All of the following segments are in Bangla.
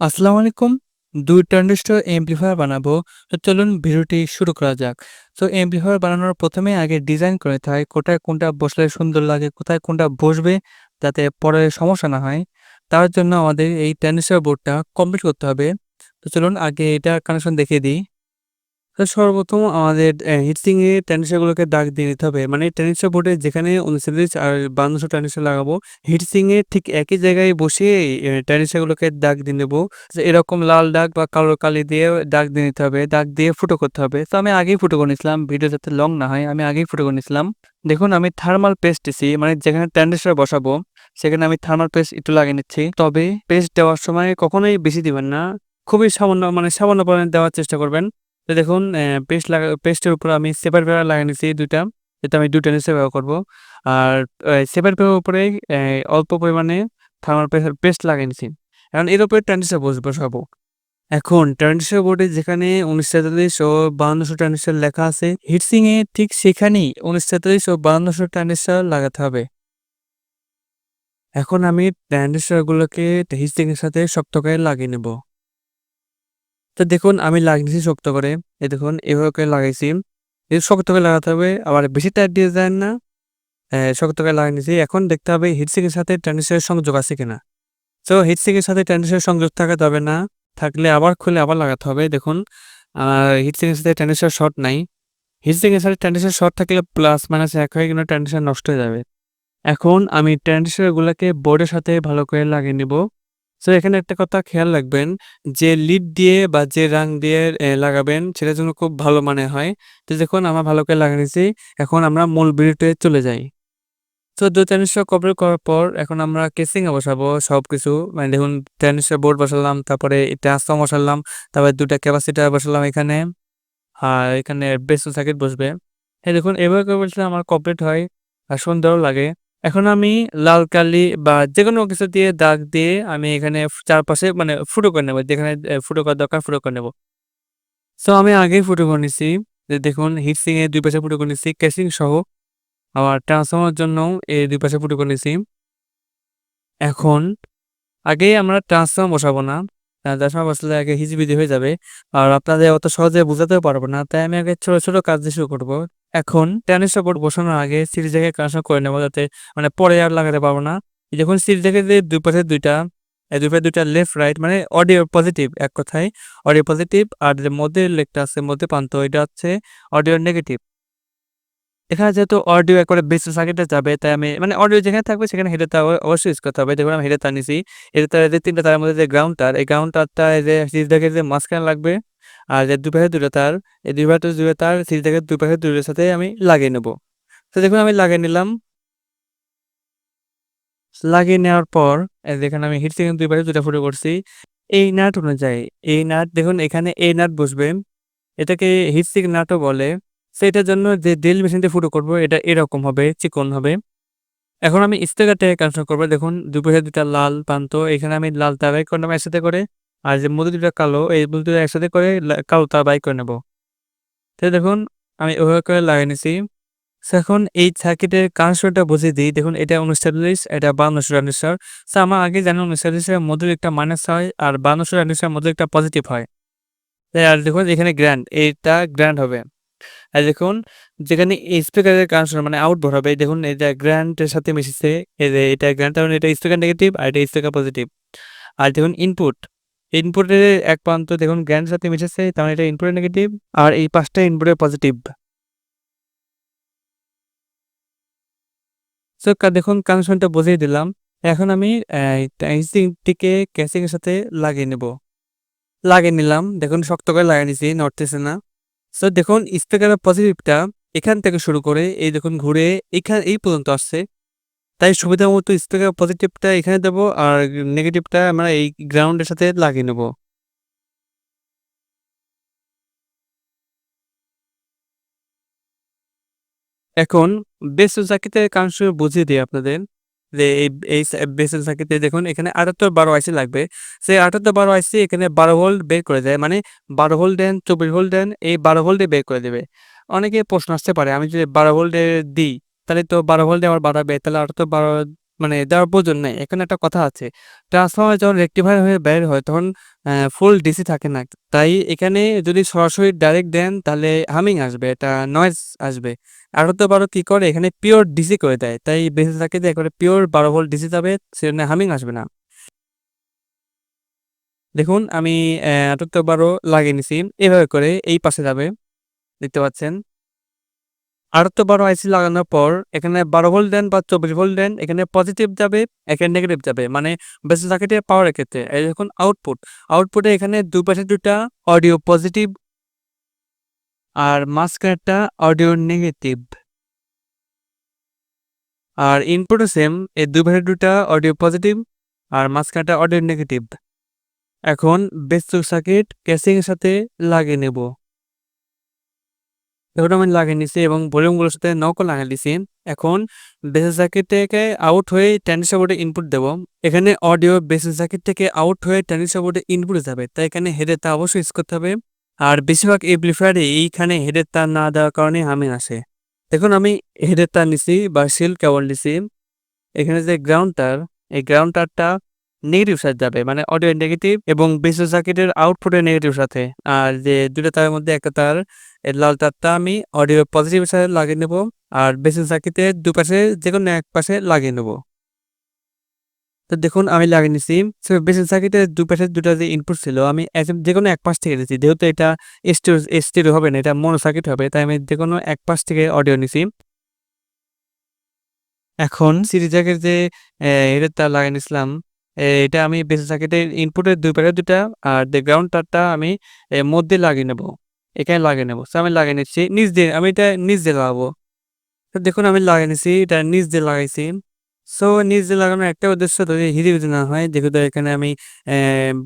আসসালামু আলাইকুম। দুই ট্রানজিস্টর এমপ্লিফায়ার বানাবো। তো চলুন ভিডিওটি শুরু করা যাক। তো এমপ্লিফায়ার বানানোর প্রথমে আগে ডিজাইন করে নিতে হয়। কোথায় কোনটা বসলে সুন্দর লাগে, কোথায় কোনটা বসবে যাতে পরে সমস্যা না হয়। তার জন্য আমাদের এই ট্রানজিস্টর বোর্ডটা কমপ্লিট করতে হবে। তো চলুন আগে এটা কানেকশন দেখিয়ে দিই। সর্বপ্রথম আমাদের হিটসিং-এ ট্রানজিস্টরগুলোকে দাগ দিয়ে নিতে হবে। মানে ট্রানজিস্টর বোর্ডে যেখানে 39 আর 5200 ট্রানজিস্টর লাগাবো, হিটসিং-এ ঠিক একই জায়গায় এ ট্রানজিস্টরগুলোকে দাগ দিয়ে নেব। এরকম লাল দাগ বা কালো কালি দিয়ে দাগ দিয়ে নিতে হবে। দাগ দিয়ে ফুটো করতে হবে। তো আমি আগেই ফুটো করে নিয়েছিলাম। ভিডিও যাতে লং না হয়, আমি আগেই ফুটো করে নিয়েছিলাম। দেখুন আমি থার্মাল পেস্ট দিছি। মানে যেখানে ট্রানজিস্টর বসাবো, সেখানে আমি থার্মাল পেস্ট একটু লাগিয়ে নিচ্ছি। তবে পেস্ট দেওয়ার সময় কখনোই বেশি দিবেন না। খুবই সামান্য মানে সামান্য পরিমাণে দেওয়ার চেষ্টা করবেন। তো দেখুন পেস্ট লাগা পেস্টের উপর আমি সেপার পেপার লাগিয়ে নিচ্ছি ২ টা। যাতে আমি ২ ট্রানজিস্টর ব্যবহার করব। আর সেপার পেপারের উপরে অল্প পরিমাণে থার্মাল পেস্ট লাগিয়ে। এখন এর উপরে ট্রানজিস্টর বস বসাবো। এখন ট্রানজিস্টর বোর্ডে যেখানে 1943 ও 5200 ট্রানজিস্টর লেখা আছে, হিটসিং-এ ঠিক সেখানেই 1943 ও 5200 ট্রানজিস্টর লাগাতে হবে। এখন আমি ট্রানজিস্টরগুলোকে হিটসিং-এর সাথে শক্ত করে লাগিয়ে নেব। তো দেখুন, আমি লাগিয়েছি শক্ত করে। এই দেখুন, এভাবে করে লাগাইছি। এই শক্ত করে লাগাতে হবে। আবার বেশি টাইট দিয়ে যাবেন না। শক্ত করে লাগিয়ে নিয়েছি। এখন দেখতে হবে হিটসিং-এর সাথে ট্রানজিস্টরের সংযোগ আছে কিনা। সো হিটসিং-এর সাথে ট্রানজিস্টরের সংযোগ থাকাতে হবে না। থাকলে আবার খুলে আবার লাগাতে হবে। দেখুন আ হিটসিং-এর সাথে ট্রানজিস্টর শর্ট নাই। হিটসিং-এর সাথে ট্রানজিস্টর শর্ট থাকলে প্লাস মাইনাস এক হয়ে কিন্তু ট্রানজিস্টর নষ্ট হয়ে যাবে। এখন আমি ট্রানজিস্টরগুলোকে বোর্ডের সাথে ভালো করে লাগিয়ে নিব। সো এখানে একটা কথা খেয়াল রাখবেন যে লিড দিয়ে বা যে রাং দিয়ে লাগাবেন সেটা জন্য খুব ভালো মানে হয়। তো দেখুন আমরা ভালো করে লাগিয়ে নিয়েছি। এখন আমরা মূল ভিডিওতে চলে যাই। তো ২ ট্রানজিস্টর কমপ্লিট করার পর এখন আমরা কেসিং-এ বসাবো সবকিছু। মানে দেখুন ট্রানজিস্টর বোর্ড বসালাম, তারপরে ট্রান্সফর্মার বসালাম, তারপরে ২ টা ক্যাপাসিটর বসালাম এখানে। আর এখানে বেসিক সার্কিট বসবে। এই দেখুন এভাবে করে বসলে আমার কমপ্লিট হয় আর সুন্দরও লাগে। এখন আমি লাল কালি বা যে কোনো কিছু দিয়ে দাগ দিয়ে আমি এখানে চারপাশে মানে ফুটো করে নেব। যেখানে ফুটো করার দরকার ফুটো করে নেব। সো আমি আগেই ফুটো করে নিছি। যে দেখুন হিটসিং এর দুই পাশে ফুটো করে নিছি কেসিং সহ। আবার ট্রান্সফর্মার জন্যও এই দুই পাশে ফুটো করে নিছি। এখন আগেই আমরা ট্রান্সফর্মার বসাবো না। আ ট্রান্সফর্মার বসালে আগে হিজিবিজি হয়ে যাবে। আর আপনাদের অত সহজে বুঝাতেও পারব না। তাই আমি আগে ছোট, ছোট কাজ দিয়ে শুরু করব। এখন ট্রানজিস্টর বোর্ড বসানোর আগে সিরিজ জায়গায় কানেকশন করে নেব যাতে মানে পরে আর লাগাতে পারব না। এই দেখুন সিরিজ জায়গায় যে ২ পাশে ২ টা এই ২ পাশে ২ টা লেফট রাইট মানে অডিও পজিটিভ এক কথায় অডিও পজিটিভ আর যে মধ্যের লেগটা আছে মধ্যে প্রান্ত এটা হচ্ছে অডিও নেগেটিভ। এখানে যেহেতু অডিও একবারে বেসিক সার্কিটে যাবে তাই আমি মানে অডিও যেখানে থাকবে সেখানে হেডের তার অবশ্যই ইউজ করতে হবে। দেখুন আমি হেডের তার নিছি। হেডের তারের যে ৩ টা তারের মধ্যে যে গ্রাউন্ড তার, এই গ্রাউন্ড তারটা যে সিরিজ জায়গায় যে মাঝখানে লাগবে। আর যে ২ পাশে ২ টা তার, এই ২ পাশে ২ টা তার সিরিজ জায়গায় ২ পাশে ২ সাথে আমি লাগিয়ে নেব। তো দেখুন আমি লাগিয়ে নিলাম। লাগিয়ে নেওয়ার পর দেখেন আমি হিটসিং এর ২ পাশে ২ টা ফুটো করছি। এই নাট অনুযায়ী এই নাট দেখুন এখানে এই নাট বসবে। এটাকে হিটসিং নাটও বলে। সো এটার জন্য যে ড্রিল মেশিন দিয়ে ফুটো করব এটা এরকম হবে, চিকন হবে। এখন আমি স্টিকার থেকে করব দেখুন ২ পাশে ২ টা লাল প্রান্ত। এখানে আমি লাল তার বাইর করে নেব একসাথে করে। আর যে মধ্যে ২ টা কালো এই মধ্যে ২ একসাথে করে কালো তার বাইর করে নেব। তো দেখুন আমি ওভাবে করে লাগিয়ে নিছি। এখন এই সার্কিটের কানেকশনটা বুঝিয়ে দিই। দেখুন এটা 39 এটা 5200 ট্রানজিস্টর। সো আমার আগে জানি 39 এর মধ্যে একটা মাইনাস হয় আর 5200 ট্রানজিস্টরের মধ্যে একটা পজিটিভ হয়। আর দেখুন এখানে গ্র্যান্ড এইটা গ্র্যান্ড হবে। আর দেখুন যেখানে স্পিকারের কানেকশন মানে আউটপুট হবে দেখুন এটা গ্র্যান্ডের সাথে মিশেছে। এটা গ্র্যান্ড মানে এটা স্পিকার নেগেটিভ আর এটা স্পিকার পজিটিভ। আর দেখুন ইনপুট, ইনপুটের এক প্রান্ত দেখুন গ্রাউন্ডের সাথে মিশেছে, তার মানে এটা ইনপুটের নেগেটিভ আর এই পাঁচটা ইনপুটের পজিটিভ। সো দেখুন কানেকশনটা বুঝিয়ে দিলাম। এখন আমি অ্যা হিটসিংটিকে এর সাথে লাগিয়ে নেব। লাগিয়ে নিলাম। দেখুন, শক্ত করে লাগিয়ে নিছি নড়তেছে না। সো দেখুন স্পিকারের পজিটিভটা এখান থেকে শুরু করে, এই দেখুন, ঘুরে এখান এই পর্যন্ত আসছে। তাই সুবিধা মতো স্পিকার পজিটিভটা এখানে দেবো আর নেগেটিভটা আমরা এই গ্রাউন্ডের সাথে লাগিয়ে নেব। এখন বেসিক সার্কিটের কানেকশন বুঝিয়ে দিই আপনাদের। যে এই এই সার্কিটে দেখুন এখানে ৭৮ ১২ আইসি লাগবে। সেই ৭৮ ১২ আইসি এখানে ১২ ভোল্ট বের করে দেয়। মানে ১২ ভোল্ট দেন, ২৪ ভোল্ট দেন এই ১২ ভোল্টে বের করে দেবে। অনেকে প্রশ্ন আসতে পারে আমি যদি ১২ ভোল্টে দিই তাহলে তো ১২ ভোল্টে আমার বাড়াবে তাহলে ৭৮ ১২ মানে দেওয়ার প্রয়োজন নেই এখানে একটা কথা আছে। ট্রান্সফর্মার যখন রেক্টিফায়ার হয়ে বের হয় তখন ফুল ডিসি থাকে না। তাই এখানে যদি সরাসরি ডাইরেক্ট দেন তাহলে হামিং আসবে, এটা নয়েজ আসবে। আর তো বারো কি করে এখানে পিওর ডিসি করে দেয়। তাই বেঁচে থাকে যে একবারে পিওর 12 ভোল্ট ডিসি যাবে সেজন্য হামিং আসবে না। দেখুন আমি অ্যা ১৮-১২ লাগিয়ে নিছি। এভাবে করে এই পাশে যাবে। দেখতে পাচ্ছেন। ১৮-১২ আইসি লাগানোর পর এখানে ১২ ভোল্ট দেন বা ২৪ ভোল্ট দেন, এখানে পজিটিভ যাবে, এখানে নেগেটিভ যাবে। মানে বেঁচে সার্কিটের পাওয়ারের ক্ষেত্রে। এই দেখুন আউটপুট। আউটপুটে এখানে দুই পাশে দুটা অডিও পজিটিভ আর মাঝখানেরটা অডিও নেগেটিভ। আর ইনপুটও সেম। এই দুই পাশে দুটা অডিও পজিটিভ আর মাঝখানেরটা অডিও নেগেটিভ। এখন বেসিক সার্কিট কেসিং এর সাথে লাগিয়ে নেব। এখন আমি লাগিয়ে নিছি এবং ভলিউমগুলোর সাথে নকও লাগিয়ে দিছি। এখন বেসিক সার্কিট থেকে আউট হয়ে ট্রানজিস্টর বোর্ডে ইনপুট দেব। এখানে অডিও বেসিক সার্কিট থেকে আউট হয়ে ট্রানজিস্টর বোর্ডে ইনপুটে যাবে। তাই এখানে হেডের তা অবশ্যই ইউজ করতে হবে। আর বেশিরভাগ এমপ্লিফায়ারে এইখানে হেডের তার না দেওয়ার কারণে হামিং আসে। দেখুন আমি হেডের তার নিছি বা শিল্ড কেবল নিছি। এখানে যে গ্রাউন্ড তার, এই গ্রাউন্ড তারটা নেগেটিভ সাইড যাবে। মানে অডিও নেগেটিভ এবং বেসিক সার্কিটের আউটপুটের নেগেটিভ সাথে। আর যে ২ টা তারের মধ্যে একটা তার লাল তারটা আমি অডিও পজিটিভ সাথে লাগিয়ে নেব। আর বেসিক সার্কিটের দুপাশে যেকোনো এক পাশে লাগিয়ে নেব। তো দেখুন আমি লাগিয়ে নিছি। বেসিক সার্কিটের দুই পাশে ২ যে ইনপুট ছিল আমি এক যেকোনো এক পাশ থেকে দিছি। যেহেতু এটা স্টেরিও স্টেরিও হবে না, এটা মোনো সার্কিট হবে। তাই আমি যেকোনো এক পাশ থেকে অডিও নিছি। এখন সিরিজ জ্যাকের যে হেডের তার লাগিয়ে নিছিলাম, এটা আমি বেসিক সার্কিটের ইনপুটের দুই পাশে ২ টা আর যে গ্রাউন্ড তারটা আমি মধ্যে লাগিয়ে নেব। এখানে লাগিয়ে নেব। আমি লাগিয়ে নিচ্ছি। নিচ দিয়ে, আমি এটা নিচ দিয়ে লাগাবো। তো দেখুন আমি লাগিয়ে নিছি। এটা নিচ দিয়ে লাগাইছি। সো নিচ দিয়ে লাগানোর একটা উদ্দেশ্য যদি হিজিবিজি না হয়, যেহেতু এখানে আমি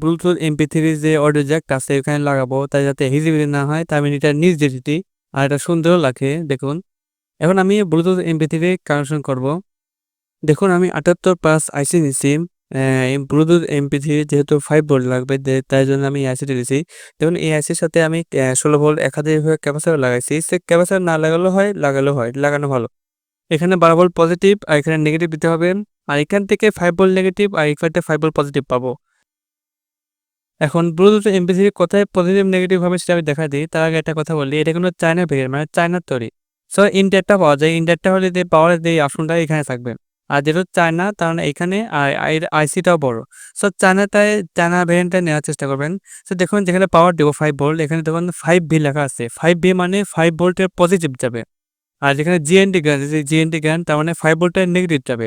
ব্লুটুথ ব্লুটুথ এমপি3 যে অডিও জ্যাক আছে, ওখানে লাগাবো। তাই যাতে হিজিবিজি না হয় তাই আমি এটা নিচ দিয়ে দিছি। আর এটা সুন্দরও লাগে, দেখুন। এখন আমি ব্লুটুথ এমপি3 কানেকশন করব। দেখুন আমি ৭৮ প্লাস আইসি নিছি। ব্লুটুথ এমপি3 যেহেতু ফাইভ ভোল্ট লাগবে তাই জন্য আমি আইসিটা নিছি। দেখুন এই আইসির সাথে আমি ষোলো ১৬ ভোল্ট ১০০০ ভাবে ক্যাপাসিটর লাগাইছি। সে ক্যাপাসিটর না লাগালেও হয়, লাগালেও হয়। লাগানো ভালো। এখানে ১২ ভোল্ট পজিটিভ আর এখানে নেগেটিভ দিতে হবে। আর এখান থেকে ফাইভ ভোল্ট নেগেটিভ আর এখানে ফাইভ ভোল্ট পজিটিভ পাবো। এখন ব্লুটুথ এমপি3 কোথায় পজিটিভ নেগেটিভ হবে সেটা আমি দেখা দিই তার আগে একটা কথা বলি। এটা কোনো চায়না ভেরিয়েন্ট মানে চায়নার তৈরি। সো ইনটেকটা পাওয়া যায়। ইনটেকটা হলে যে পাওয়ারের যে অপশনটা এখানে থাকবে। আর যেহেতু চায়না, তার মানে এখানে আইসিটাও বড়। সো চায়নাটায়, চায়না ভেরিয়েন্টটা নেওয়ার চেষ্টা করবেন। সো দেখুন, যেখানে পাওয়ার দেবো ফাইভ ভোল্ট এখানে দেখুন 5V লেখা আছে। 5V মানে ফাইভ ভোল্টের পজিটিভ যাবে। আর যেখানে জিএনডি গ্যান জিএনডি গ্যান তার মানে ফাইভ ভোল্টের নেগেটিভ যাবে।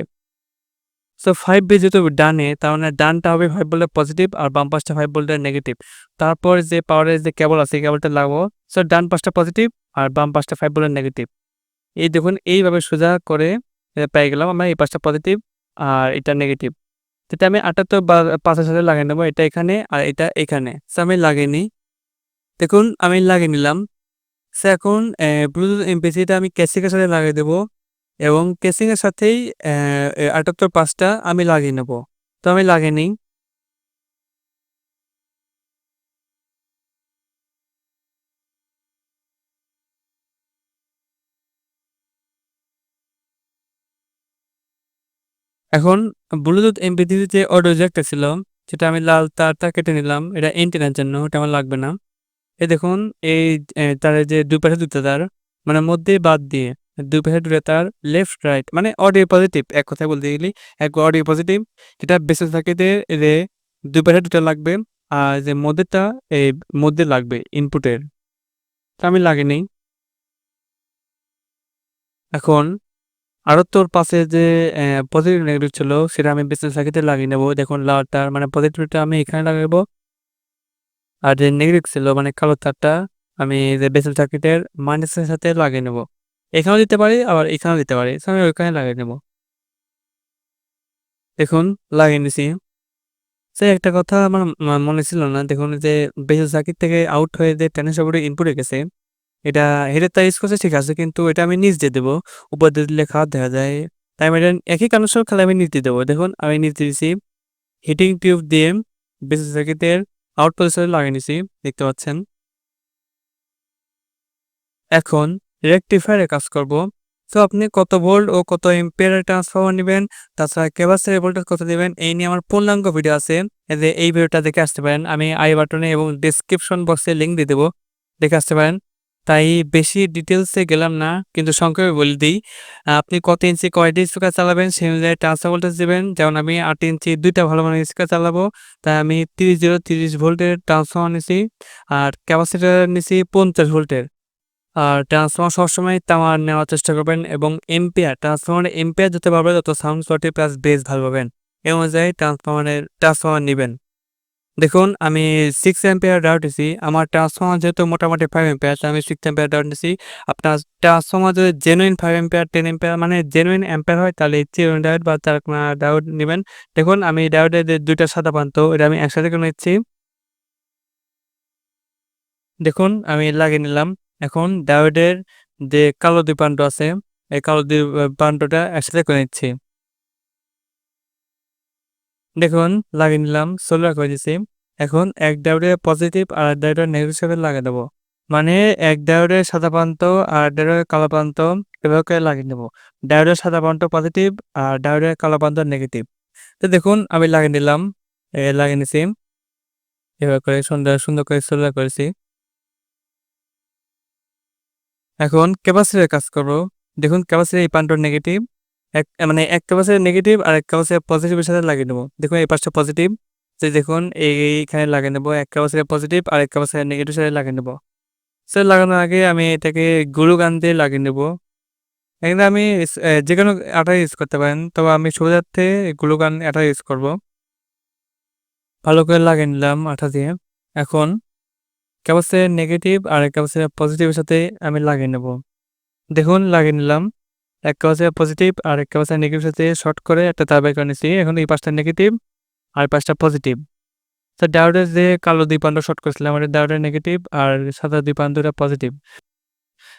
সো 5V যেহেতু ডানে, তার মানে ডানটা হবে ফাইভ ভোল্টের পজিটিভ আর বাম পাশটা ফাইভ ভোল্টের নেগেটিভ। তারপর যে পাওয়ারের যে কেবল আছে কেবলটা লাগাবো। সো ডান পাশটা পজিটিভ আর বাম পাশটা ফাইভ ভোল্টের নেগেটিভ। এই দেখুন, এইভাবে সোজা করে এ পেয়ে গেলাম আমার, এই পাশটা পজিটিভ আর এটা নেগেটিভ। এটা আমি ৭৮ বা পাঁচের সাথে লাগিয়ে নেব, এটা এখানে আর এটা এখানে। সে আমি লাগিয়ে নিই। দেখুন, আমি লাগিয়ে নিলাম। সে এখন ব্লুটুথ এমপিসিটা আমি ক্যাসিংয়ের সাথে লাগিয়ে দেবো এবং ক্যাসিংয়ের সাথেই আটাত্তর পাঁচটা আমি লাগিয়ে নেব তো, আমি লাগিয়ে নিই। এখন ব্লুটুথ এমপি3 যে অডিও জ্যাকটা ছিল, সেটা আমি লাল তারটা কেটে নিলাম। এটা এন্টেনার জন্য ওটা আমার লাগবে না। এ দেখুন, এই তারের যে দুই পাশে ২ টা তার মানে মধ্যে বাদ দিয়ে দুই পাশে ২ টা তার লেফট রাইট মানে অডিও পজিটিভ এক কথায় বলতে গেলে, এক অডিও পজিটিভ যেটা বেঁচে থাকে যে দুই পাশে ২ টা লাগবে, আর যে মধ্যেটা এই মধ্যে লাগবে ইনপুটের। তা আমি লাগিয়ে নেই। এখন ৭৮ পাশে যে পজিটিভ নেগেটিভ ছিল, সেটা আমি বেসিক সার্কিটে লাগিয়ে নেব দেখুন লাল তার মানে পজিটিভটা আমি এখানে লাগাবো। আর যে নেগেটিভ ছিল মানে কালো তারটা, আমি যে বেসিক সার্কিটের মাইনাসের সাথে লাগিয়ে নেব। এখানেও দিতে পারি, আবার এখানেও দিতে পারি। আমি ওইখানে লাগিয়ে নেব দেখুন, লাগিয়ে নিছি। সো একটা কথা আমার মনে ছিল না। দেখুন, যে বেসিক সার্কিট থেকে আউট হয়ে যে বোর্ডে ইনপুটে গেছে। এটা হেডের তার করছে, ঠিক আছে, কিন্তু এটা আমি নিচ দিয়ে দেবো উপর দিয়ে দিলে খারাপ দেখা যায়। তাই আমি এটা একই কানেকশন খালি আমি নিচ দিয়ে দেব। দেখুন, আমি নিচ দিয়ে দিছি। হিটিং টিউব দিয়ে বেসিক সার্কিটের আউটপুটের সাথে লাগিয়ে নিছি। দেখতে পাচ্ছেন। এখন রেকটিফায়ারে কাজ করব। তো আপনি কত ভোল্ট ও কত এম্পিয়ারের ট্রান্সফরমার নেবেন, তাছাড়া ক্যাপাসিটর ভোল্টেজ কত দেবেন, এই নিয়ে আমার পূর্ণাঙ্গ ভিডিও আছে যে এই ভিডিওটা দেখে আসতে পারেন আমি আই বাটনে এবং ডিসক্রিপশন বক্সে লিঙ্ক দিয়ে দেবো দেখে আসতে পারেন তাই বেশি ডিটেলসে গেলাম না, কিন্তু সংক্ষেপে বলে দিই, আপনি কত ইঞ্চি, কয়টি স্পিকার চালাবেন সেই অনুযায়ী ট্রান্সফার ভোল্টেজ দেবেন। যেমন আমি আট ইঞ্চি, দুইটা ভালো মানের স্পিকার চালাবো, তাই আমি তিরিশ জিরো, তিরিশ ভোল্টের ট্রান্সফর্মার নিছি, আর ক্যাপাসিটার নিছি পঞ্চাশ ভোল্টের। আর ট্রান্সফর্মার সবসময় তামার নেওয়ার চেষ্টা করবেন এবং এম্পিয়ার ট্রান্সফর্মারের এম্পিয়ার যত পারবে তত সাউন্ড কোয়ালিটি প্লাস বেস ভালো পাবেন। এই অনুযায়ী ট্রান্সফর্মারের ট্রান্সফর্মার নেবেন। দেখুন, আমি সিক্স এম্পিয়ার ডাউট নিছি। আমার ট্রান্সফর্মার যেহেতু মোটামুটি ফাইভ এম্পিয়ার আমি সিক্স এম্পিয়ার ডাউট নিছি। আপনার ট্রান্সফর্মার যদি genuine five ampere ten ampere মানে জেনুইন এম্পিয়ার হয়, তাহলে জেনুইন ডাউট বা তার ডাউট নেবেন। দেখুন, আমি ডাউটের যে দুইটা সাদা পান্ত এটা আমি একসাথে করে নিচ্ছি। দেখুন, আমি লাগিয়ে নিলাম। এখন ডায়োডের যে কালো দুই প্রান্ত আছে, এই কালো দুই প্রান্তটা একসাথে করে নিচ্ছি। দেখুন, লাগিয়ে নিলাম সোলার করে দিচ্ছি এখন এক ডায়োডের পজিটিভ আর এক ডায়োডের নেগেটিভ সাথে লাগিয়ে দেবো। মানে এক ডায়োডের সাদা প্রান্ত আর ডায়োডের কালো প্রান্ত এভাবে লাগিয়ে নেব। ডায়োডের সাদা প্রান্ত পজিটিভ আর ডায়োডের কালো প্রান্ত নেগেটিভ তো দেখুন, আমি লাগিয়ে নিলাম লাগিয়ে নিছি। এভাবে করে সুন্দর সুন্দর করে সোলার করেছি। এখন ক্যাপাসিটির কাজ করব। দেখুন ক্যাপাসিটি এই প্রান্ত নেগেটিভ এক মানে এক ক্যাপাসিটি নেগেটিভ আর এক ক্যাপাসিটি পজিটিভের সাথে লাগিয়ে নেব। দেখুন, এই পাশটা পজিটিভ যে দেখুন, এইখানে লাগিয়ে নেব এক ক্যাপাসিটি পজিটিভ আর এক ক্যাপাসিটি নেগেটিভ সাথে লাগিয়ে নেব। সে লাগানোর আগে আমি এটাকে গুরু গান দিয়ে লাগিয়ে নেব। এখানে আমি যে কোনো আটা ইউজ করতে পারেন তবে আমি সুবিধার্থে গুরু গান আটা ইউজ করব। ভালো করে লাগিয়ে নিলাম আঠা দিয়ে। এখন ক্যাপাসিটার নেগেটিভ আর এক ক্যাপাসিটার পজিটিভের সাথে আমি লাগিয়ে নেব। দেখুন, লাগিয়ে নিলাম। এক ক্যাপাসিটার পজিটিভ আর এক ক্যাপাসিটার নেগেটিভ সাথে শর্ট করে একটা তার বাই করে নিচ্ছি এখন এই পাঁচটা নেগেটিভ আর পাঁচটা পজিটিভ তো ডাউডের যে কালো দুই পান্ড শর্ট করেছিলাম এটা ডাউডের নেগেটিভ আর সাদা দুই পান্তটা পজিটিভ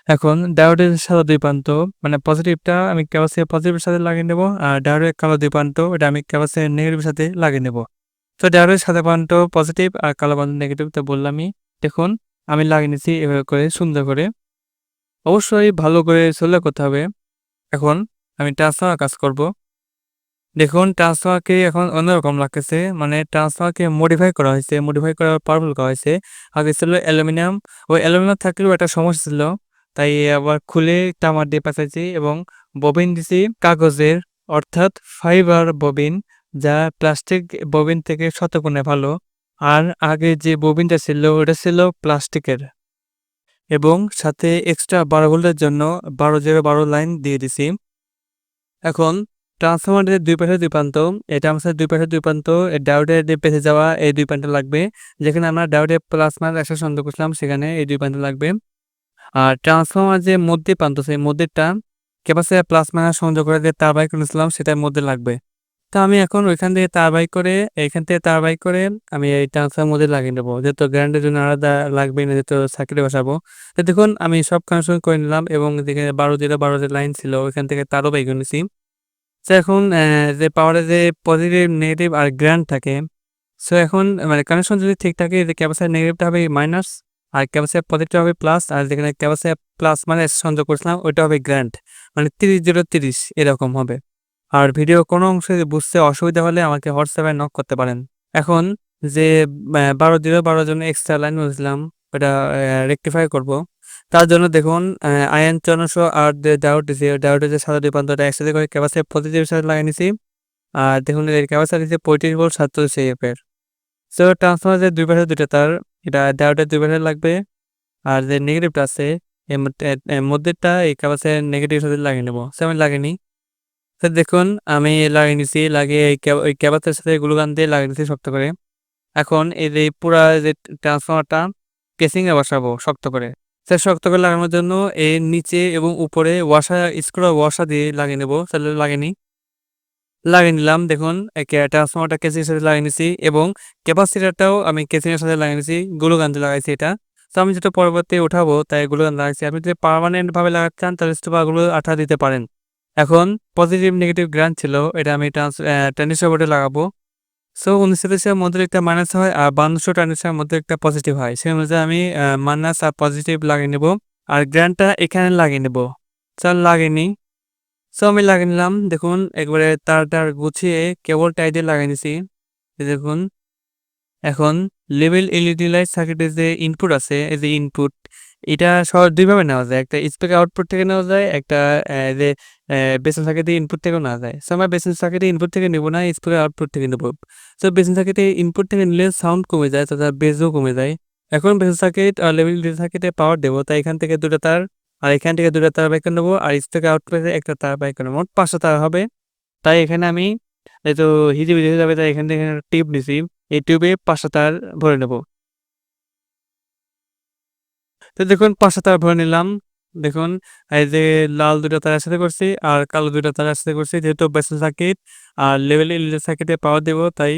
এখন ডাউডের সাদা দুই প্রান্ত মানে পজিটিভটা আমি ক্যাপাসিটার পজিটিভের সাথে লাগিয়ে নেব আর ডাউডের কালো দুই প্রান্ত এটা আমি ক্যাপাসিটার নেগেটিভের সাথে লাগিয়ে নেব। তো ডাউডের সাদা প্রান্ত পজিটিভ আর কালো প্রান্ত নেগেটিভ তো বললামই। দেখুন, আমি লাগিয়ে নিচ্ছি এভাবে করে, সুন্দর করে। অবশ্যই ভালো করে সোলো করতে হবে। এখন আমি ট্রান্সফার কাজ করব। দেখুন ট্রান্সফারকে এখন অন্যরকম লাগতেছে। মানে ট্রান্সফারকে মডিফাই করা হয়েছে। মডিফাই করা পারফুল করা হয়েছে, আগে ছিল অ্যালুমিনিয়াম ওই অ্যালুমিনিয়াম থাকলেও একটা সমস্যা ছিল। তাই আবার খুলে তামার দিয়ে পাঠাইছি এবং ববিন দিছি কাগজের, অর্থাৎ ফাইবার ববিন যা প্লাস্টিক ববিন থেকে শতগুণে ভালো। আর আগে যে ববিনটা ছিল, ওটা ছিল প্লাস্টিকের এবং সাথে এক্সট্রা বারো ভোল্টের জন্য বারো জিরো বারো লাইন দিয়ে দিছি। এখন ট্রান্সফরমারের দুই পাশে দুই প্রান্ত, এই ট্রান্সফার দুই পাশে দুই প্রান্ত ডাউডের যে পেছে যাওয়া এই দুই প্রান্ত লাগবে। যেখানে আমরা ডাউডের প্লাস মাইনাস একসাথে সংযোগ করছিলাম, সেখানে এই দুই প্রান্ত লাগবে। আর ট্রান্সফরমার যে মধ্যে প্রান্ত, সেই মধ্যেটা ক্যাপাসিটি প্লাস মাইনাস সংযোগ করে যে তার বাইক করেছিলাম, সেটার মধ্যে লাগবে। তো আমি এখন ওইখান থেকে তার বাই করে, এইখান থেকে তার বাই করে আমি এই ট্রান্সফার মধ্যে লাগিয়ে নেব। যেহেতু গ্র্যান্ডের জন্য আলাদা লাগবে না, যেহেতু সার্কিটে বসাবো। তো দেখুন, আমি সব কানেকশন করে নিলাম এবং যেখানে বারো জিরো বারো যে লাইন ছিল, ওইখান থেকে তারও বাই করে নিছি। তো এখন যে পাওয়ারে যে পজিটিভ নেগেটিভ আর গ্র্যান্ড থাকে সো এখন মানে কানেকশন যদি ঠিক থাকে, যে ক্যাপাসিটি নেগেটিভটা হবে মাইনাস আর ক্যাপাসিটি পজিটিভ হবে প্লাস আর যেখানে ক্যাপাসিটি প্লাস মানে সংযোগ করছিলাম, ওইটা হবে গ্র্যান্ড মানে তিরিশ জিরো তিরিশ, এরকম হবে। আর ভিডিও কোনো অংশে বুঝতে অসুবিধা হলে আমাকে হোয়াটসঅ্যাপে নক করতে পারেন। এখন যে বারো জিরো বারো জন্য এক্সট্রা লাইন বলছিলাম ওটা রেকটিফাই করব। তার জন্য দেখুন আয়ন চন্দ্রশো আর ডাউট দিছি ডাউটের যে সাদা রূপান্তরটা একসাথে করে ক্যাপাসিটি পজিটিভ সাথে লাগিয়ে নিছি। আর দেখুন এর ক্যাপাসিটি দিচ্ছে পঁয়ত্রিশ ভোল্ট সাতচল্লিশ এফের সো ট্রান্সফার যে দুই পাশে দুইটা, তার এটা ডাউটের দুই পাশে লাগবে। আর যে নেগেটিভটা আছে, এর মধ্যেটা এই ক্যাপাসিটি নেগেটিভ সাথে লাগিয়ে নেব। সে আমি লাগিয়ে তো দেখুন, আমি লাগিয়ে নিছি, লাগিয়ে ওই ক্যাবাতের সাথে গ্লুগান দিয়ে লাগিয়ে নিছি শক্ত করে। এখন এই যে পুরা যে ট্রান্সফর্মারটা কেসিংয়ে বসাবো শক্ত করে। সে শক্ত করে লাগানোর জন্য এর নিচে এবং উপরে ওয়াশা, স্ক্রু ওয়াশা দিয়ে লাগিয়ে নেব। তাহলে লাগিয়ে নিই। লাগিয়ে নিলাম, দেখুন ট্রান্সফর্মারটা কেসিং সাথে লাগিয়ে নিছি এবং ক্যাপাসিটারটাও আমি কেসিংয়ের সাথে লাগিয়ে নিছি, গ্লুগান দিয়ে লাগাইছি এটা। তো আমি যেটা পরবর্তী উঠাবো, তাই গ্লুগান লাগাইছি। আপনি যদি পারমানেন্টভাবে লাগাতে চান, তাহলে স্টোপাগুলো আঠা দিতে পারেন। এখন পজিটিভ নেগেটিভ গ্রান ছিল, এটা আমি ট্রানজিস্টর বোর্ডে লাগাবো। সো উনচল্লিশের মধ্যে একটা মাইনাস হয় আর বান্নশো ট্রানজিস্টার মধ্যে একটা পজিটিভ হয়। সেই অনুযায়ী আমি মাইনাস আর পজিটিভ লাগিয়ে নেব আর গ্রানটা এখানে লাগিয়ে নেব। চার লাগেনি সো আমি লাগিয়ে নিলাম, দেখুন, একবারে তার গুছিয়ে কেবল টাই দিয়ে লাগিয়ে নিছি। দেখুন, এখন লেভেল এলইডি লাইট সার্কিটের যে ইনপুট আছে, এই যে ইনপুট এটা সহজ দুইভাবে নেওয়া যায়। একটা স্পিকার আউটপুট থেকে নেওয়া যায়, একটা যে বেসিন সার্কিটের ইনপুট থেকেও নেওয়া যায়। সো আমরা বেসিন সার্কিটের ইনপুট থেকে নেব না স্পিকার আউটপুট থেকে নেব। সো বেসিন সার্কিটের ইনপুট থেকে নিলে সাউন্ড কমে যায়, তথা বেজও কমে যায়। এখন বেসিন সার্কিট আর লেভেল ডি সার্কিটে পাওয়ার দেবো, তাই এখান থেকে দুটো তার, আর এখান থেকে দুটো তার বাইক নেব, আর স্পিকার আউটপুটে একটা তার বাইক নেব। মোট পাঁচশো তার হবে। তাই এখানে আমি, এই তো হিজিবি হয়ে যাবে, তাই এখান থেকে টিউব নিছি। এই টিউবে পাঁচশো তার ভরে নেব। তো দেখুন পাঁচশো তার ভরে নিলাম। দেখুন, এই যে লাল দুটো তার সাথে করছি আর কালো দুটো তার সাথে করছি, যেহেতু বেসেল সার্কিট আর লেভেল ইলেকট্রিক সার্কিটে পাওয়ার দেবো, তাই।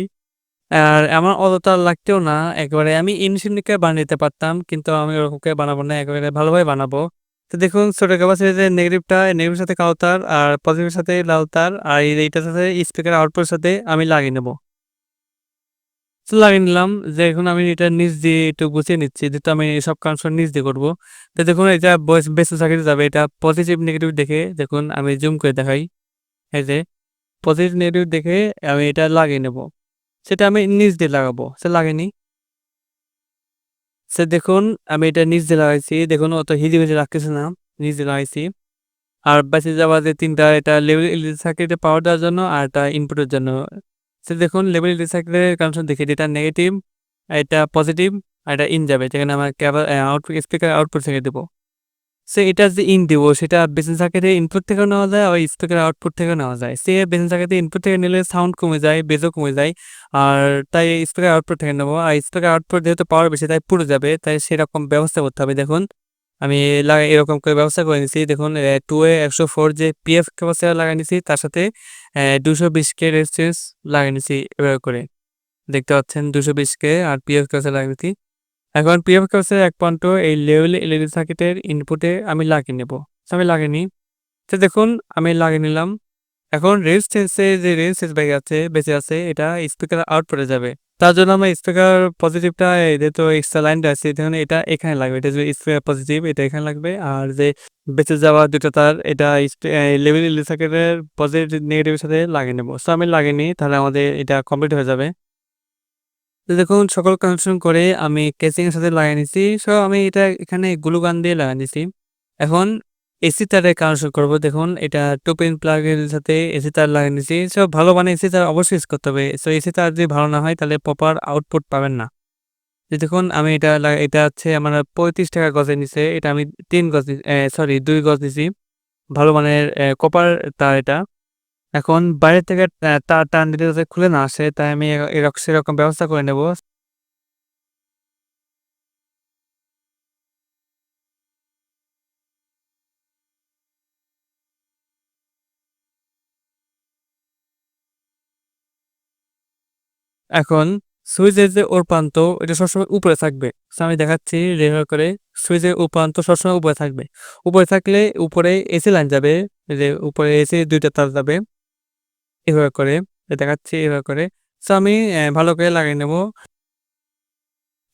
আর আমার অতটা লাগতেও না, একবারে আমি ইনসিমনিকে বানিয়ে নিতে পারতাম, কিন্তু আমি ওরকমকে বানাবো না, একেবারে ভালোভাবে বানাবো। তো দেখুন, ছোট ক্যাপাসিটি যে নেগেটিভটা নেগেটিভের সাথে কালো তার আর পজিটিভের সাথে লাল তার আর এইটার সাথে স্পিকার আউটপুটের সাথে আমি লাগিয়ে নেব। লাগিয়ে নিলাম। যে এখন আমি এটা নিচ দিয়ে একটু গুছিয়ে নিচ্ছি। যেহেতু আমি সব কানেকশন নিচ দিয়ে করব। তো দেখুন, এটা বেসে সার্কিটে যাবে। এটা পজিটিভ নেগেটিভ দেখে দেখুন, আমি জুম করে দেখাই। এই যে পজিটিভ নেগেটিভ দেখে আমি এটা লাগিয়ে নেব। সেটা আমি নিচ দিয়ে লাগাবো। সে লাগেনি। সে দেখুন, আমি এটা নিচ দিয়ে লাগাইছি। দেখুন, অত হিজি হিজি রাখতেছে না। নিচ দিয়ে লাগাইছি। আর বেঁচে যাওয়া যে তিনটা, এটা লেভেল সার্কিটে পাওয়ার দেওয়ার জন্য আর এটা ইনপুটের জন্য। সে দেখুন লেভেল রিসাইকেলের কানেকশন দেখি এটা নেগেটিভ এটা পজিটিভ আর এটা ইন যাবে। যেখানে আমার ক্যাবার আউটপুট স্পিকার আউটপুট থেকে দেবো। সে এটা যে ইন দিব, সেটা বেসিন সার্কিটের ইনপুট থেকেও নেওয়া যায় আর স্পিকার আউটপুট থেকেও নেওয়া যায়। সে বেসিন সার্কিটের ইনপুট থেকে নিলে সাউন্ড কমে যায় বেজও কমে যায়, আর তাই স্পিকার আউটপুট থেকে নেব। আর স্পিকার আউটপুট যেহেতু পাওয়ার বেশি, তাই পুরো যাবে, তাই সেরকম ব্যবস্থা করতে হবে। দেখুন আমি এরকম করে ব্যবস্থা করে নিছি। দেখুন টু এ একশো ফোর যে পিএফ ক্যাপাসিটার লাগিয়ে নিছি, তার সাথে দুশো বিশ কে রেজিস্ট্যান্স লাগিয়ে নিছি এভাবে করে। দেখতে পাচ্ছেন, দুশো বিশ কে আর পিএফ ক্যাপাসিটার লাগিয়ে নিছি। এখন পিএফ ক্যাপাসিটার এক পয়েন্ট এই লেভেল এলইডি সার্কিটের ইনপুটে আমি লাগিয়ে নেব। আমি লাগিয়ে নিই। তো দেখুন, আমি লাগিয়ে নিলাম। এখন রেজিস্ট্যান্সে যে রেজিস্ট্যান্স ব্যাগ আছে, বেঁচে আছে, এটা স্পিকার আউটপুটে যাবে। তার জন্য আমার স্পিকার পজিটিভটা যেহেতু এক্সট্রা লাইনটা আছে এখানে এটা এখানে লাগবে। এটা যে স্পিকার পজিটিভ এটা এখানে লাগবে। আর যে বেঁচে যাওয়া দুটো তার, এটা লেভেল সার্কিটের পজিটিভ নেগেটিভের সাথে লাগিয়ে নেব। সো আমি লাগিয়ে নিই, তাহলে আমাদের এটা কমপ্লিট হয়ে যাবে। দেখুন, সকল কানেকশন করে আমি কেসিং এর সাথে লাগিয়ে নিছি। সো আমি এটা এখানে গ্লু গান দিয়ে লাগিয়ে নিছি। এখন এসি তারের কানেকশন করব। দেখুন, এটা টু পিন প্লাগের সাথে এসি তার লাগিয়ে নিছি সো ভালো মানে এসি তার অবশ্যই ইউজ করতে হবে। সো এসি তার যদি ভালো না হয়, তাহলে প্রপার আউটপুট পাবেন না। দেখুন, আমি এটা এটা হচ্ছে আমার পঁয়ত্রিশ টাকা গজে নিছে। এটা আমি তিন গজ সরি দুই গজ নিছি। ভালো মানের কপার তার এটা। এখন বাইরে থেকে তার টান দিতে খুলে না আসে, তাই আমি এরকম সেরকম ব্যবস্থা করে নেব। এখন সুইচের যে ওর প্রান্ত এটা সবসময় উপরে থাকবে। আমি দেখাচ্ছি রেফার করে সুইচের ও প্রান্ত সবসময় উপরে থাকবে। উপরে থাকলে উপরে এসি লাইন যাবে, যে উপরে এসি দুইটা তার যাবে। এভাবে করে দেখাচ্ছি, এভাবে করে। সো আমি ভালো করে লাগিয়ে নেব।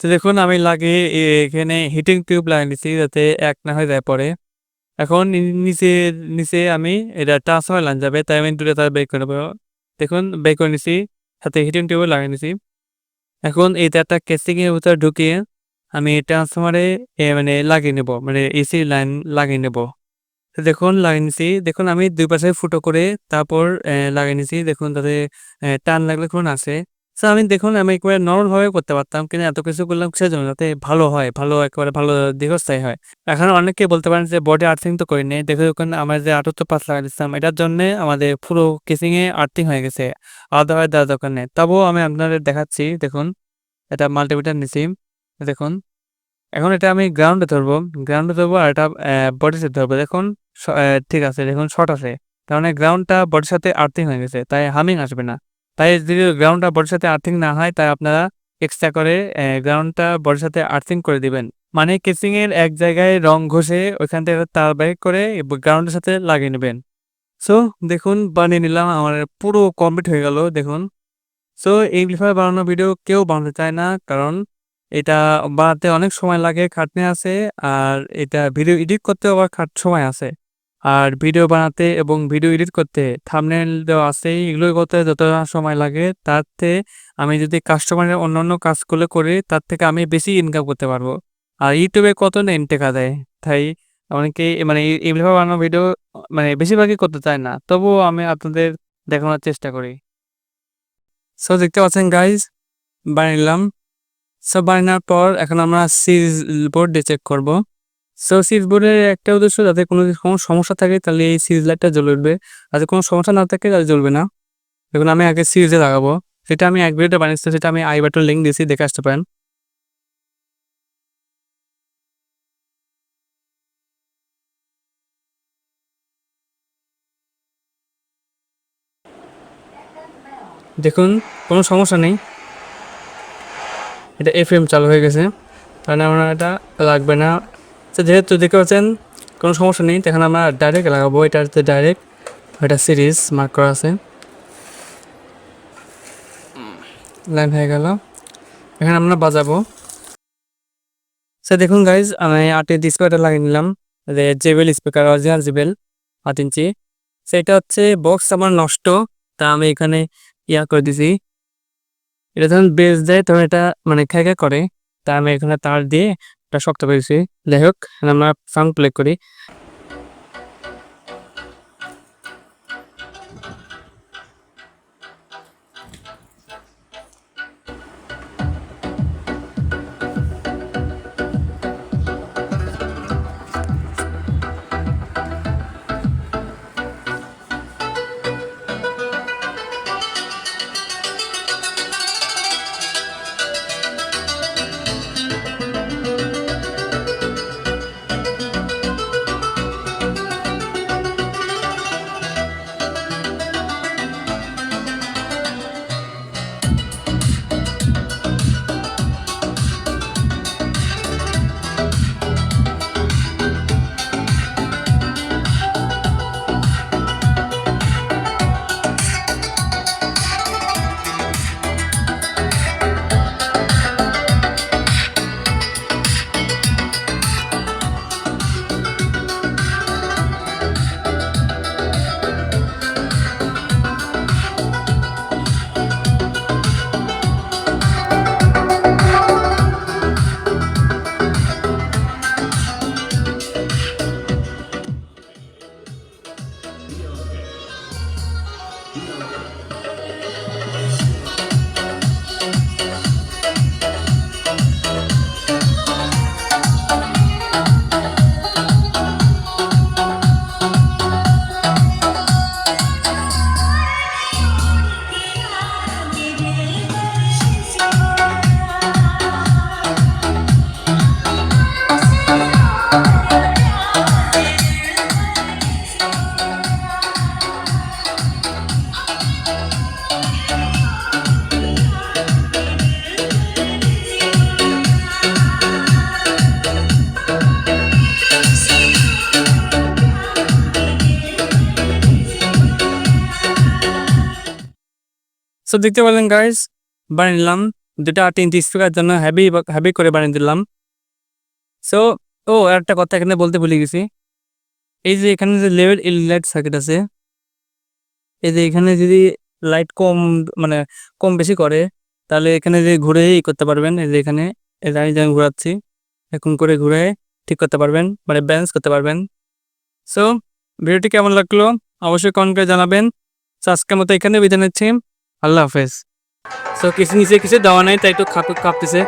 তো দেখুন, আমি লাগিয়ে এখানে হিটিং টিউব লাগিয়ে নিচ্ছি যাতে এক না হয়ে যায় পরে। এখন নিচে নিচে আমি এটা ট্রান্সফার লাইন যাবে, তাই আমি দুটো তার বের করে নেব। দেখুন, বের করে নিছি সাথে হিটিং টিউব লাগিয়ে নিছি এখন এই তারটা কেসিংয়ের ভিতরে ঢুকিয়ে আমি ট্রান্সফরমারে মানে লাগিয়ে নেব মানে এসি লাইন লাগিয়ে নেব। দেখুন, লাগিয়ে নিছি। দেখুন, আমি দুই পাশে ফুটো করে তারপর লাগিয়ে নিছি। দেখুন, তাতে টান লাগলে কোন আছে। স্যার আমি দেখুন, আমি একবারে ভাবে করতে পারতাম, কিন্তু এত কিছু করলাম জন্য? যাতে ভালো হয়, ভালো, একেবারে ভালো দীর্ঘস্থায়ী হয়। এখন অনেকে বলতে পারেন যে বডি আর্থিং তো করিনি। দেখে ওখানে আমার যে আটত্তর পাঁচ লাগা দিচ্ছিলাম এটার জন্য আমাদের পুরো কেসিংয়ে আর্থিং হয়ে গেছে আলাদা হয় দেওয়ার দরকার নেই। তবুও আমি আপনাদের দেখাচ্ছি, দেখুন, এটা মাল্টিমিটার নিছি, দেখুন। এখন এটা আমি গ্রাউন্ডে ধরবো গ্রাউন্ডে ধরবো আর এটা বডিতে ধরবো। দেখুন ঠিক আছে, দেখুন শর্ট আছে। মানে গ্রাউন্ডটা বডির সাথে আর্থিং হয়ে গেছে, তাই হামিং আসবে না। তাই যদি গ্রাউন্ডটা সাথে আর্থিং না হয়, তাই আপনারা এক্সট্রা করে গ্রাউন্ডটা সাথে আর্থিং করে দিবেন। মানে কেসিং এর এক জায়গায় রং ঘষে ওইখান থেকে তার বাইক করে গ্রাউন্ডের সাথে লাগিয়ে নেবেন। সো দেখুন, বানিয়ে নিলাম, আমার পুরো কমপ্লিট হয়ে গেল, দেখুন। সো এই বিষয়ে বানানো ভিডিও কেউ বানাতে চায় না, কারণ এটা বানাতে অনেক সময় লাগে, খাটনি আছে, আর এটা ভিডিও এডিট করতে আবার খাট সময় আছে। আর ভিডিও বানাতে এবং ভিডিও এডিট করতে থাম্বনেল দেওয়া আছেই এগুলো করতে যতটা সময় লাগে তাতে আমি যদি কাস্টমারের অন্যান্য কাজগুলো করি, তার থেকে আমি বেশি ইনকাম করতে পারব। আর ইউটিউবে কত নেন টাকা দেয়? তাই অনেকে মানে এই- এইভাবে বানানো ভিডিও মানে বেশিরভাগই করতে চায় না, তবুও আমি আপনাদের দেখানোর চেষ্টা করি। সো দেখতে পাচ্ছেন গাইজ বানাইলাম সো বানানোর পর এখন আমরা সিরিজ বোর্ড চেক করব। সো সিরিজ বোর্ডের একটা উদ্দেশ্য যাতে কোনো কোনো সমস্যা থাকে, তাহলে এই সিরিজ লাইটটা জ্বলে উঠবে। যাতে কোনো সমস্যা না থাকে, তাহলে জ্বলবে না। দেখুন, আমি আগে সিরিজে লাগাবো। সেটা আমি ভিডিওতে বানিয়েছি, সেটা আমি আই বাটন লিঙ্ক দিয়েছি, দেখে আসতে পারেন। দেখুন, কোনো সমস্যা নেই। এটা এফ এম চালু হয়ে গেছে। তাহলে আমার এটা লাগবে না। তো যেহেতু দেখতে পাচ্ছেন, কোনো সমস্যা নেই তখন আমরা ডাইরেক্ট লাগাবো। এটা হচ্ছে ডাইরেক্ট এটা সিরিজ মার্ক করা আছে। লাইন হয়ে গেল। এখানে আমরা বাজাবো। স্যার দেখুন গাইজ আমি আটের স্পিকারটা লাগিয়ে নিলাম। জেবেল স্পিকার অরিজিনাল জেবেল আট ইঞ্চি। সেটা হচ্ছে বক্স আমার নষ্ট, তা আমি এখানে ইয়া করে দিছি। এটা যখন বেস দেয়, তখন এটা মানে খেয়ে করে। তা আমি এখানে তার দিয়ে এটা শক্ত পেয়েছি। যাই হোক আমরা সাউন্ড প্লে করি। দেখতে পারলেন গাইজ বানিয়ে নিলাম। দুটা আট ইঞ্চি স্পিকার জন্য হ্যাভি হ্যাভি করে বানিয়ে দিলাম। সো ও, আর একটা কথা এখানে বলতে ভুলে গেছি। এই যে এখানে যে লেভেল এল লাইট সার্কিট আছে, এই যে এখানে যদি লাইট কম মানে কম বেশি করে, তাহলে এখানে যে ঘুরে ই করতে পারবেন। এই যে এখানে, এই যে আমি যেমন ঘোরাচ্ছি, এখন করে ঘুরে ঠিক করতে পারবেন মানে ব্যালেন্স করতে পারবেন। সো ভিডিওটি কেমন লাগল? অবশ্যই কমেন্ট করে জানাবেন। সো আজকের মতো এখানে বিদায় নিচ্ছি। আল্লাহ হাফেজ। সো কিছু নিচে কিছু দেওয়া নাই তাই একটু কাঁপতেছে।